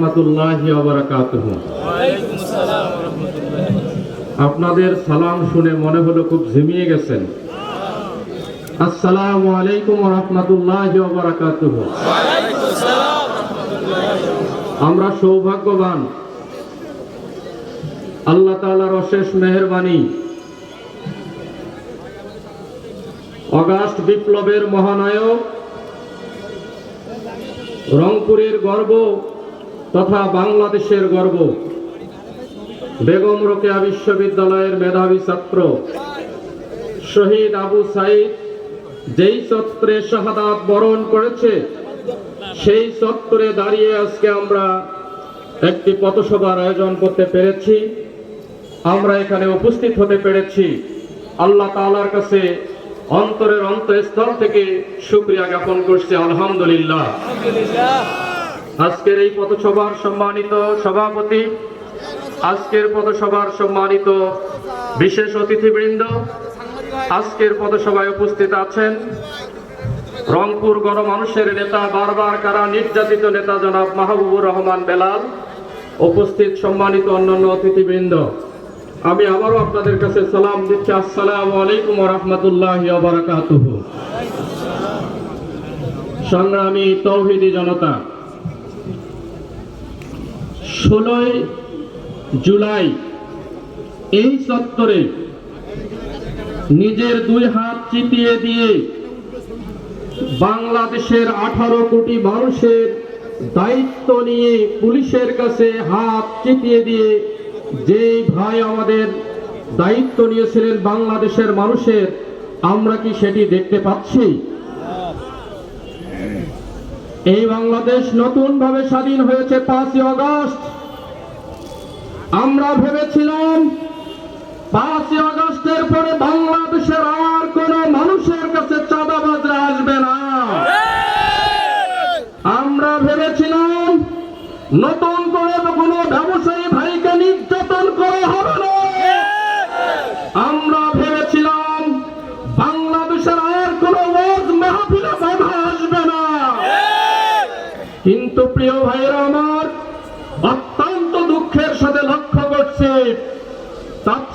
রহমতুল্লাহ আপনাদের সালাম শুনে মনে হলো খুব ঝিমিয়ে গেছেন। আসসালামু আলাইকুম রহমতুল্লাহ আমরা সৌভাগ্যবান। আল্লাহ তাআলার অশেষ মেহেরবানি। অগাস্ট বিপ্লবের মহানায়ক রংপুরের গর্ব তথা বাংলাদেশের গর্ব। বেগম রোকেয়া বিশ্ববিদ্যালয়ের মেধাবী ছাত্র শহীদ আবু সাইদ যেই চত্বরে শাহাদাত বরণ করেছে, সেই চত্বরে দাঁড়িয়ে আজকে আমরা একটি পথসভার আয়োজন করতে পেরেছি। আমরা এখানে উপস্থিত হতে পেরেছি। আল্লাহ তাআলার কাছে অন্তরের অন্তঃস্থল থেকে শুক্রিয়া জ্ঞাপন করছি আলহামদুলিল্লাহ। আজকের এই পথসভার সম্মানিত সভাপতি, আজকের পথসভার সম্মানিত বিশেষ অতিথিবৃন্দ, আজকের পথসভায় উপস্থিত আছেন রংপুর গণমানুষের নেতা বারবার কারা, নির্যাতিত নেতা জনাব মাহবুবুর রহমান বেলাল, উপস্থিত সম্মানিত অন্যান্য অতিথিবৃন্দ। আমি আবারও আপনাদের কাছে সালাম দিচ্ছি। আসসালামু আলাইকুম রহমতুল্লাহ সংগ্রামী তৌহিদি জনতা ষোলোই জুলাই এই চত্বরে নিজের দুই হাত চিতিয়ে দিয়ে বাংলাদেশের আঠারো কোটি মানুষের দায়িত্ব নিয়ে পুলিশের কাছে হাত চিতিয়ে দিয়ে যেই ভাই আমাদের দায়িত্ব নিয়েছিলেন বাংলাদেশের মানুষের, আমরা কি সেটি দেখতে পাচ্ছি? এই বাংলাদেশ নতুন ভাবে স্বাধীন হয়েছে পাঁচই অগস্ট আমরা ভেবেছিলাম পাঁচই অগস্টের পরে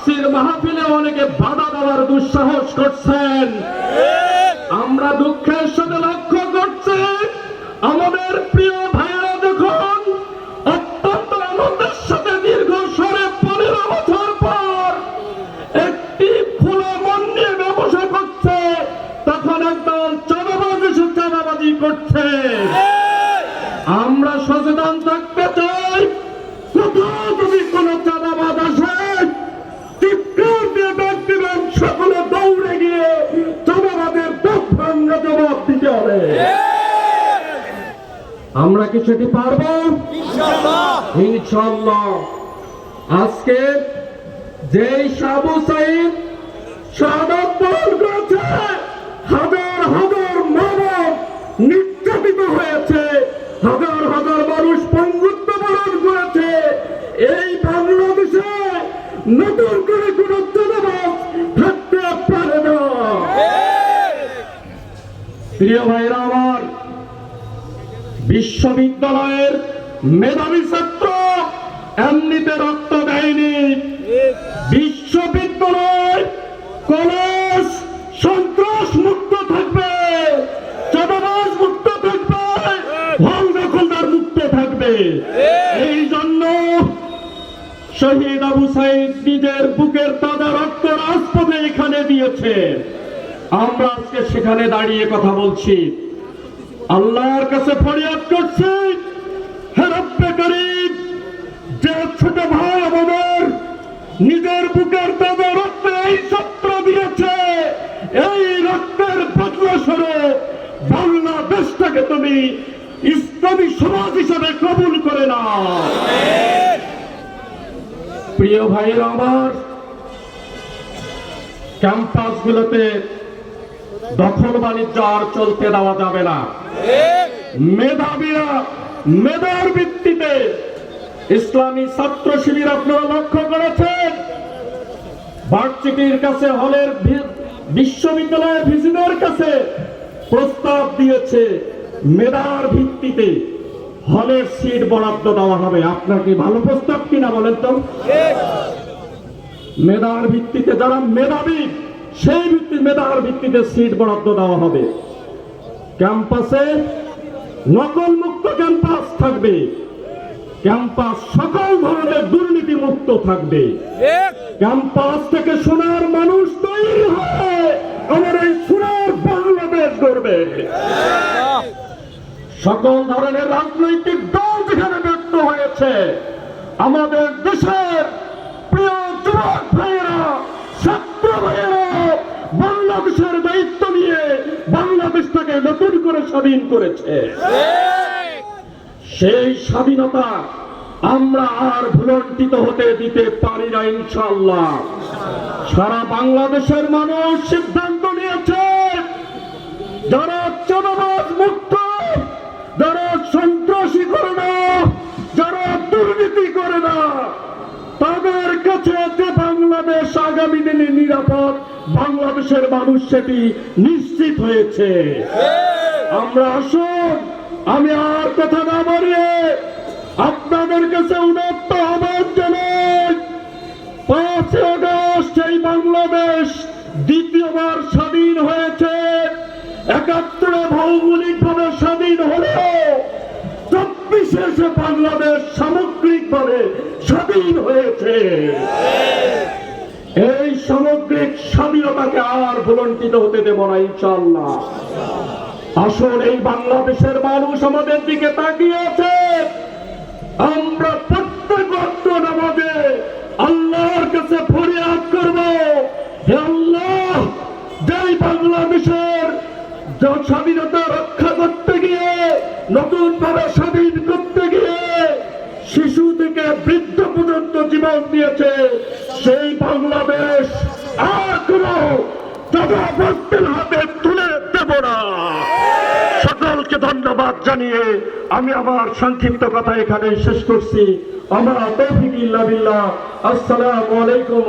তাফসির মাহফিলে অনেকে বাধা দেওয়ার দুঃসাহস করছেন। আমরা দুঃখের আমরা কি সেটি পারব? ইনশাল্লাহ আজকে যেই সাবু সাইদ শাহাদত বরণ করেছে হাজার হাজার মানব নির্যাতিত হয়েছে হাজার হাজার মানুষ পঙ্গুত্ব বরণ করেছে এই বাংলাদেশে নতুন করে কোন চাঁদাবাজ থাকতে পারে না। প্রিয় ভাইরা বিশ্ববিদ্যালয়ের মেধাবী ছাত্র, এমনিতে রক্ত দেয়নি। বিশ্ববিদ্যালয় কলেজ সন্ত্রাস মুক্ত থাকবে, চাঁদাবাজ মুক্ত থাকবে হল দখলদার মুক্ত থাকবে। এই জন্য শহীদ আবু সাইদ নিজের বুকের তাজা রক্ত রাজপথে এখানে দিয়েছে। আমরা আজকে সেখানে দাঁড়িয়ে কথা বলছি। আল্লাহর কাছে ফরিয়াদ করছি। যে ছোট ভাই আমাদের নিজের বুকের তাজা রক্তে এই সত্র দিয়েছে, এই রক্তের বদলা স্বরূপ বাংলাদেশটাকে তুমি ইসলামী সমাজ হিসাবে কবুল করে না প্রিয় ভাইয়ের আমার, ক্যাম্পাসগুলোতে দখল বাণিজ্য আর চলতে দেওয়া যাবে না। মেধাবীরা মেধার ভিত্তিতে ইসলামী ছাত্র শিবির আপনারা লক্ষ্য করেছেন? ভার্সিটির কাছে, হলের বিশ্ববিদ্যালয়ের ভিসিদের কাছে প্রস্তাব দিয়েছে মেধার ভিত্তিতে হলের সিট বরাদ্দ দেওয়া হবে। আপনার কি ভালো প্রস্তাব কিনা বলেন তো? মেধার ভিত্তিতে যারা মেধাবী সেই ভিত্তি মেধার ভিত্তিতে সিট বরাদ্দ দেওয়া হবে। ক্যাম্পাসে নকল মুক্ত ক্যাম্পাস থাকবে। ক্যাম্পাস সকল ধরনের দুর্নীতি মুক্ত থাকবে ক্যাম্পাস থেকে সোনার মানুষ তৈরি হবে আমার এই সোনার বাংলাদেশ গড়বে। সকল ধরনের রাজনৈতিক দল যেখানে ব্যক্ত হয়েছে আমাদের দেশের প্রিয় যুবক ভাইয়েরা ছাত্র ভাইয়েরা বাংলাদেশের দায়িত্ব নিয়ে বাংলাদেশটাকে নতুন করে স্বাধীন করেছে। সেই স্বাধীনতা আমরা আর ভুলন্টিত হতে দিতে পারি না ইনশাল্লাহ সারা বাংলাদেশের মানুষ সিদ্ধান্ত নিয়েছে, যারা চাঁদাবাজ মুক্ত যারা সন্ত্রাসী করে না যারা দুর্নীতি করে না তাদের কাছে যে বাংলাদেশ আগামী নিরাপদ বাংলাদেশের মানুষ সেটি নিশ্চিত হয়েছে। আমরা আসুন, আমি আর কথা না বাড়িয়ে আপনাদের কাছে উন্নত আহ্বান জানাই পাঁচ আগস্ট এই বাংলাদেশ দ্বিতীয়বার স্বাধীন হয়েছে। একাত্তরে ভৌগোলিক ভাবে স্বাধীন হলেও চব্বিশে এসে বাংলাদেশ সামগ্রিক ভাবে স্বাধীন হয়েছে। এই সামগ্রিক স্বাধীনতাকে আর ভুলন্টিত হতে দেব না ইনশাল্লাহ আসল এই বাংলাদেশের মানুষ আমাদের দিকে তাকিয়ে আছে। আমরা প্রত্যেক অর্থ নামাজে আল্লাহর কাছে ফরিয়াদ করব। আল্লাহ, যেই বাংলাদেশের স্বাধীনতা রক্ষা করতে গিয়ে নতুন ভাবে স্বাধীন করতে গিয়ে শিশু থেকে বৃদ্ধ পর্যন্ত জীবন দিয়েছে সেই বাংলাদেশ হাতে তুলে দেব না। সকলকে ধন্যবাদ জানিয়ে আমি আমার সংক্ষিপ্ত কথা এখানে শেষ করছি। আমার তৌফিক ইল্লা আসসালামু আলাইকুম